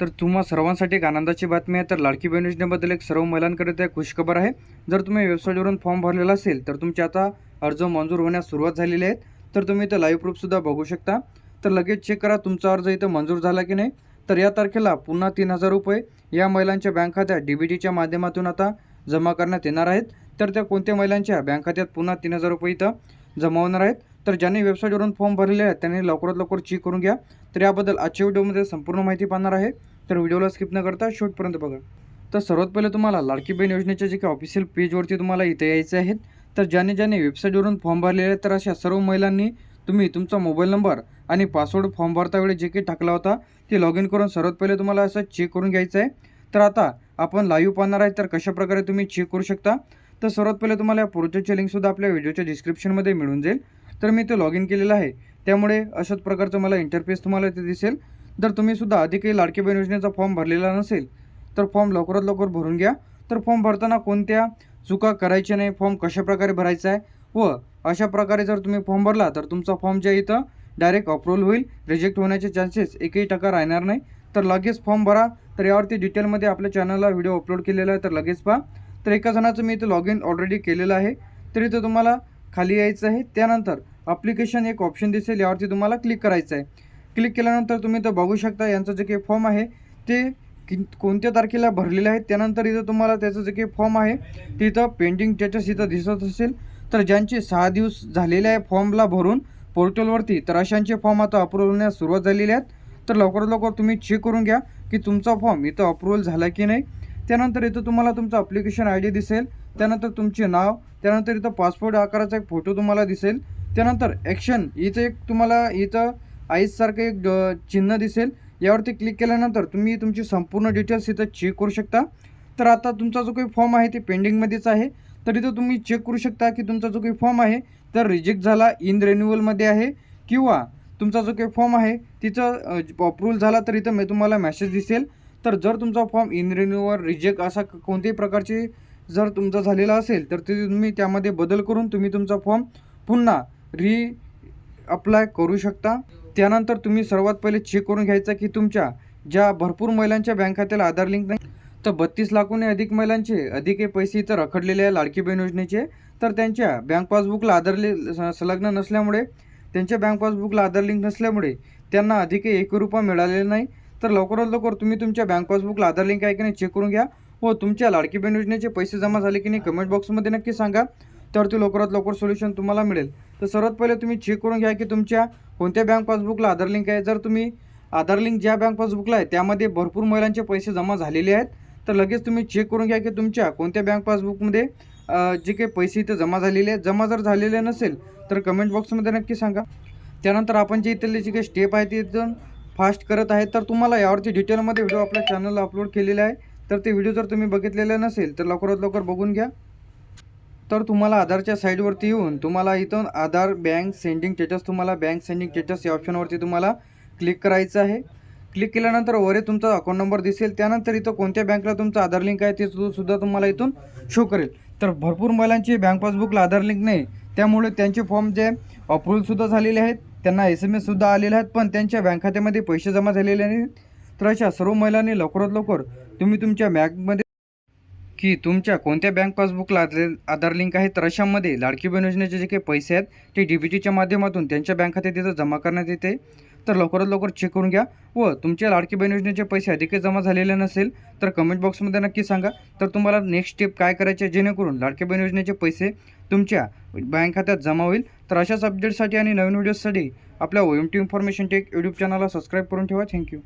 तर तुम्हा सर्वांसाठी एक आनंदाची बातमी आहे. तर लाडकी बहीण योजनेबद्दल एक सर्व महिलांकरिता एक खुशखबर आहे. जर तुम्ही वेबसाईटवरून फॉर्म भरलेला असेल तर तुमचे आता अर्ज मंजूर होण्यास सुरुवात झालेली आहे. तर तुम्ही इथं लाईव्ह प्रूफसुद्धा बघू शकता. तर लगेच चेक करा तुमचा अर्ज इथं मंजूर झाला की नाही. तर या तारखेला पुन्हा तीन हजार रुपये या महिलांच्या बँक खात्यात डी बी टीच्या माध्यमातून आता जमा करण्यात येणार आहेत. तर त्या कोणत्या महिलांच्या? बँक खात्यात पुन्हा तीन हजार रुपये इथं जमा होणार आहेत. तर ज्यांनी वेबसाईटवरून फॉर्म भरलेले आहेत त्यांनी लवकरात लवकर चेक करून घ्या. तर याबद्दल आजच्या व्हिडिओमध्ये संपूर्ण माहिती पाहणार आहे. तर व्हिडिओला स्किप न करता शेवटपर्यंत बघा. तर सर्वात पहिले तुम्हाला लाडकी बहीण योजनेच्या जे काही ऑफिशियल पेजवरती तुम्हाला इथे यायचे आहेत तर ज्याने ज्याने वेबसाईटवरून फॉर्म भरलेले आहेत तर अशा सर्व महिलांनी तुम्ही तुमचा मोबाईल नंबर आणि पासवर्ड फॉर्म भरता वेळी जे काही टाकला होता ते लॉग इन करून सर्वात पहिले तुम्हाला असं चेक करून घ्यायचं आहे तर आता आपण लाईव्ह पाहणार आहे तर कशाप्रकारे तुम्ही चेक करू शकता? तर सर्वात पहिले तुम्हाला या प्रोजेक्टची लिंकसुद्धा आपल्या व्हिडिओच्या डिस्क्रिप्शनमध्ये मिळून जाईल. तर मी ते लॉग इन केलेलं आहे. त्यामुळे अशाच प्रकारचं मला इंटरफेस तुम्हाला इथे दिसेल. जर तुम्ही सुद्धा आधी काही लाडकी बहीण योजनेचा फॉर्म भरलेला नसेल तर फॉर्म लवकरात लवकर भरून घ्या. तर फॉर्म भरताना कोणत्या चुका करायच्या नाही फॉर्म कशाप्रकारे भरायचा आहे व अशा प्रकारे जर तुम्ही फॉर्म भरला तर तुमचा फॉर्म जे इथं डायरेक्ट अप्रूव्हल होईल रिजेक्ट होण्याचे चान्सेस एकही टक्का राहणार नाही. तर लगेच फॉर्म भरा. तर यावरती डिटेलमध्ये आपल्या चॅनलला व्हिडिओ अपलोड केलेला आहे तर लगेच पहा. तर एका जणाचं मी इथं लॉग इन ऑलरेडी केलेलं आहे. तर इथं तुम्हाला खाली यायचं आहे. त्यानंतर अप्लिकेशन एक ऑप्शन दिसेल यावरती तुम्हाला क्लिक करायचं आहे. क्लिक केल्यानंतर तुम्ही तर बघू शकता यांचं जे काही फॉर्म आहे ते कि कोणत्या तारखेला भरलेले आहेत त्यानंतर इथं तुम्हाला त्याचं जे काही फॉर्म आहे ते इथं पेंडिंग स्टेटस इथं दिसत असेल. तर ज्यांचे सहा दिवस झालेले आहे फॉर्मला भरून पोर्टलवरती तर अशांचे फॉर्म आता अप्रूव्हल होण्यास सुरुवात झालेली आहेत. तर लवकरात लवकर तुम्ही चेक करून घ्या की तुमचा फॉर्म इथं अप्रूव्हल झाला की नाही. त्यानंतर इथं तुम्हाला तुमचं अप्लिकेशन आय डी दिसेल. त्यानंतर तुमचे नाव त्यानंतर इथं पासपोर्ट आकाराचा एक फोटो तुम्हाला दिसेल. त्यानंतर ॲक्शन इथं एक तुम्हाला इथं आईजसारखं एक चिन्ह दिसेल. यावरती क्लिक केल्यानंतर तुम्ही तुमची संपूर्ण डिटेल्स इथं चेक करू शकता. तर आता तुमचा जो काही फॉर्म आहे ते पेंडिंगमध्येच आहे. तर इथं तुम्ही चेक करू शकता की तुमचा जो काही फॉर्म आहे तर रिजेक्ट झाला इन रेन्युअलमध्ये आहे. किंवा तुमचा जो काही फॉर्म आहे तिचं अप्रूव्हल झाला तर इथं मी तुम्हाला मेसेज दिसेल. तर जर तुमचा फॉर्म इन रिन्युअल रिजेक्ट असा कोणत्याही प्रकारचे जर तुमचा झालेला असेल तर ते तुम्ही त्यामध्ये बदल करून तुम्ही तुमचा फॉर्म पुन्हा री अप्लाय करू शकता. त्यानंतर तुम्ही सर्वात पहिले चेक करून घ्यायचं की तुमच्या ज्या भरपूर महिलांच्या बँक खात्याला आधार लिंक नाही तर बत्तीस लाखहून अधिक महिलांचे अधिक हे पैसे इथं रखडलेले आहे लाडकी बहीण योजनेचे. तर त्यांच्या बँक पासबुकला आधार लि संलग्न नसल्यामुळे त्यांच्या बँक पासबुकला आधार लिंक नसल्यामुळे त्यांना अधिक एक रुपया मिळालेला नाही. तर लवकरात लवकर तुम्ही तुमच्या बँक पासबुकला आधार लिंक आहे की नाही चेक करून घ्या व तुमच्या लाडकी बहीण योजनेचे पैसे जमा झाले की नाही कमेंट बॉक्समध्ये नक्की सांगा. त्यावरती लवकरात लवकर सोल्युशन तुम्हाला मिळेल. तर सर्वात पहिले तुम्ही चेक करून घ्या की तुमच्या कोणत्या बँक पासबुकला आधार लिंक आहे. जर तुम्ही आधार लिंक ज्या बँक पासबुकला आहे त्यामध्ये भरपूर महिलांचे पैसे जमा झालेले आहेत तर लगेच तुम्ही चेक करून घ्या की तुमच्या कोणत्या बँक पासबुकमध्ये जे काही पैसे इथं जमा झालेले आहेत. जमा जर झालेले नसेल तर कमेंट बॉक्समध्ये नक्की सांगा. त्यानंतर आपण जे इथले जे काही स्टेप आहे ते एकदम फास्ट करत आहे तर तुम्हाला यावरती डिटेलमध्ये व्हिडिओ आपल्या चॅनलला अपलोड केलेला आहे. तर ते व्हिडिओ जर तुम्ही बघितलेले नसेल तर लवकरात लवकर बघून घ्या. तर तुम्हाला आधारच्या साईडवरती येऊन तुम्हाला इथून आधार बँक सेंडिंग स्टेटस तुम्हाला बँक सेंडिंग स्टेटस या ऑप्शनवरती तुम्हाला क्लिक करायचं आहे. क्लिक केल्यानंतर वरे तुमचा अकाउंट नंबर दिसेल. त्यानंतर इथं कोणत्या बँकला तुमचा आधार लिंक आहे ते सुद्धा तुम्हाला इथून शो करेल. तर भरपूर महिलांची बँक पासबुकला आधार लिंक नाही. त्यामुळे त्यांचे फॉर्म जे अप्रूव्हलसुद्धा झालेले आहेत. त्यांना एस एम एससुद्धा आलेले आहेत पण त्यांच्या बँक खात्यामध्ये पैसे जमा झालेले नाहीत. तर अशा सर्व महिलांनी लवकरात लवकर तुम्ही तुमच्या बँकमध्ये की तुमच्या कोणत्या बँक पासबुकला आधार लिंक आहे? तर अशामध्ये लाडकी बहीण योजनेचे जे काही पैसे आहेत ते डी बी टीच्या माध्यमातून त्यांच्या बँक खात्यात तिथं जमा करण्यात येते. तर लवकरात लवकर चेक करून घ्या. व तुमच्या लाडकी बहीण योजनेचे पैसे अधिकच जमा झालेले नसेल तर कमेंट बॉक्समध्ये नक्की सांगा. तर तुम्हाला नेक्स्ट स्टेप काय करायचे जेणेकरून लाडकी बहीण योजनेचे पैसे तुमच्या बँक खात्यात जमा होईल. तर अशाच अपडेटसाठी आणि नवीन व्हिडिओजसाठी आपल्या O M T information tech YouTube चॅनलला सबस्क्राईब करून ठेवा. Thank you